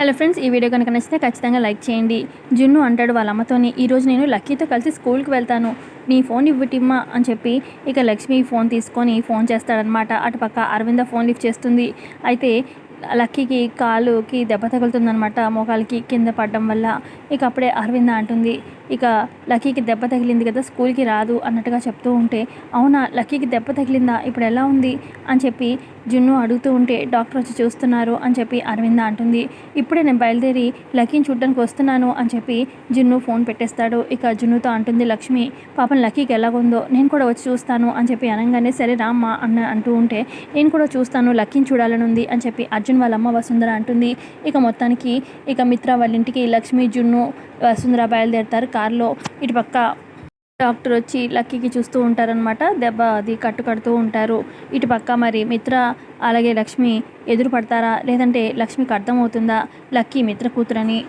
Hello friends ఈ video కనుక నచ్చితే ఖచ్చితంగా లైక్ చేయండి. జున్ను అంటాడు వాళ్ళ అమ్మతోని ఈరోజు నేను లక్కీతో కలిసి స్కూల్కి వెళ్తాను. నీ ఫోన్ ఇవ్వటిమ్మా అని చెప్పి ఇక లక్ష్మి ఫోన్ తీసుకొని ఫోన్ చేస్తాడనమాట అటుపక్క అరవింద ఫోన్ లిఫ్ట్ చేస్తుంది. అయితే లక్కీకి కాలుకి దెబ్బ తగులుతుందనమాట మోకాలకి కింద పడడం వల్ల ఇక అప్పుడే అరవింద అంటుంది ఇక లక్కీకి దెబ్బ తగిలింది కదా స్కూల్కి రాదు అన్నట్టుగా చెప్తూ ఉంటే అవునా లక్కీకి దెబ్బ తగిలిందా? ఇప్పుడు ఎలా ఉంది? అని చెప్పి జున్ను అడుగుతూ ఉంటే డాక్టర్ వచ్చి చూస్తున్నారు అని చెప్పి అరవింద అంటుంది. ఇప్పుడే నేను బయలుదేరి లక్కీని చూడడానికి వస్తున్నాను అని చెప్పి జున్ను ఫోన్ పెట్టేస్తాడు. ఇక జున్నుతో అంటుంది లక్ష్మి పాపం లక్కీకి ఎలాగుందో నేను కూడా వచ్చి చూస్తాను అని చెప్పి అనగానే సరే రామ్మా అన్న అంటూ ఉంటే నేను కూడా చూస్తాను లక్కీని చూడాలని ఉంది అని చెప్పి అర్జున్ వాళ్ళ అమ్మ వసుంధర అంటుంది. ఇక మొత్తానికి ఇక మిత్ర వాళ్ళ ఇంటికి లక్ష్మి జున్ను వసుంధర బయలుదేరుతారు కారులో. ఇటు పక్క డాక్టర్ వచ్చి లక్కీకి చూస్తూ ఉంటారనమాట దెబ్బ అది కట్టు కడుతూ ఉంటారు. ఇటు పక్క మరి మిత్ర అలాగే లక్ష్మి ఎదురు పడతారా లేదంటే లక్ష్మికి అర్థమవుతుందా? లక్కీ మిత్ర కూతురని.